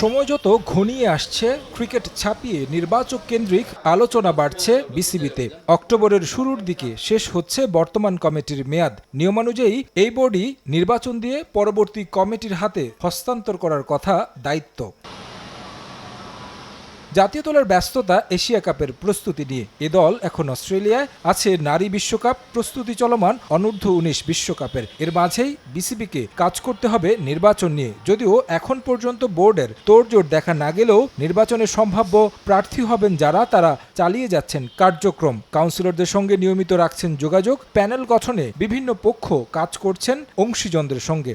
সময় যত ঘনিয়ে আসছে, ক্রিকেট ছাপিয়ে নির্বাচক কেন্দ্রিক আলোচনা বাড়ছে বিসিবিতে। অক্টোবরের শুরুর দিকে শেষ হচ্ছে বর্তমান কমিটির মেয়াদ। নিয়মানুযায়ী এই বোর্ডই নির্বাচন দিয়ে পরবর্তী কমিটির হাতে হস্তান্তর করার কথা দায়িত্ব। জাতীয় দলের ব্যস্ততা এশিয়া কাপের প্রস্তুতি নিয়ে। এ দল এখন অস্ট্রেলিয়ায় আছে নারী বিশ্বকাপ প্রস্তুতি চলমান অনূর্ধ্ব উনিশ বিশ্বকাপের। এর মাঝেই বিসিবিকে কাজ করতে হবে নির্বাচন নিয়ে। যদিও এখন পর্যন্ত বোর্ডের তোড়জোড় দেখা না গেলেও নির্বাচনে সম্ভাব্য প্রার্থী হবেন যারা, তারা চালিয়ে যাচ্ছেন কার্যক্রম। কাউন্সিলরদের সঙ্গে নিয়মিত রাখছেন যোগাযোগ। প্যানেল গঠনে বিভিন্ন পক্ষ কাজ করছেন অংশীজনদের সঙ্গে।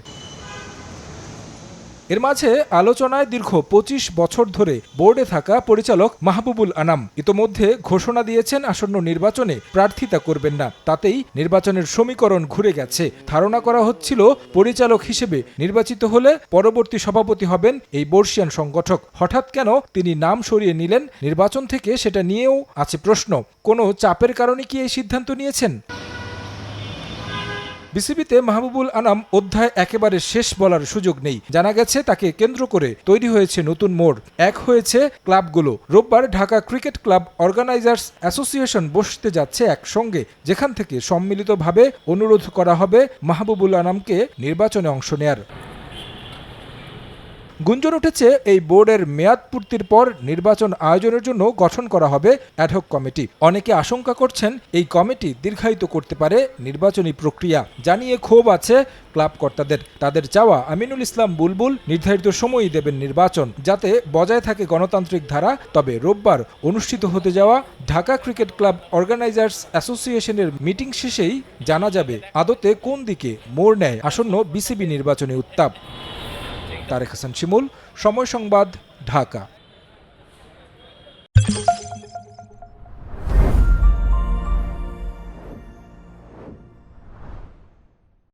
এর মাঝে আলোচনায় দীর্ঘ পঁচিশ বছর ধরে বোর্ডে থাকা পরিচালক মাহবুবুল আনাম ইতোমধ্যে ঘোষণা দিয়েছেন আসন্ন নির্বাচনে প্রার্থিতা করবেন না। তাতেই নির্বাচনের সমীকরণ ঘুরে গেছে। ধারণা করা হচ্ছিল পরিচালক হিসেবে নির্বাচিত হলে পরবর্তী সভাপতি হবেন এই বর্ষিয়ান সংগঠক। হঠাৎ কেন তিনি নাম সরিয়ে নিলেন? নির্বাচন থেকে সেটা নিয়েও আছে প্রশ্ন। কোনো চাপের কারণে কি এই সিদ্ধান্ত নিয়েছেন? বিসিবিতে মাহবুবুল আনাম অধ্যায় একেবারে শেষ বলার সুযোগ নেই। জানা গেছে, তাকে কেন্দ্র করে তৈরি হয়েছে নতুন মোড়। এক হয়েছে ক্লাবগুলো। রোববার Dhaka cricket club organisers association বসতে যাচ্ছে একসঙ্গে, যেখান থেকে সম্মিলিতভাবে অনুরোধ করা হবে মাহবুবুল আনামকে নির্বাচনে অংশ নেয়ার। গুঞ্জন উঠেছে, এই বোর্ডের মেয়াদ পূর্তির পর নির্বাচন আয়োজনের জন্য গঠন করা হবে অ্যাডহক কমিটি অনেকে আশঙ্কা করছেন এই কমিটি দীর্ঘায়িত করতে পারে নির্বাচনী প্রক্রিয়া। জানিয়ে ক্ষোভ আছে ক্লাব কর্তাদের তাদের চাওয়া আমিনুল ইসলাম বুলবুল নির্ধারিত সময়ই দেবেন নির্বাচন, যাতে বজায় থাকে গণতান্ত্রিক ধারা। তবে রোববার অনুষ্ঠিত হতে যাওয়া ঢাকা ক্রিকেট ক্লাব অর্গানাইজার্স অ্যাসোসিয়েশনের মিটিং শেষেই জানা যাবে আদতে কোন দিকে মোড় নেয় আসন্ন বিসিবি নির্বাচনী উত্তাপ। তারেক হাসান শিমুল সময় সংবাদ ঢাকা।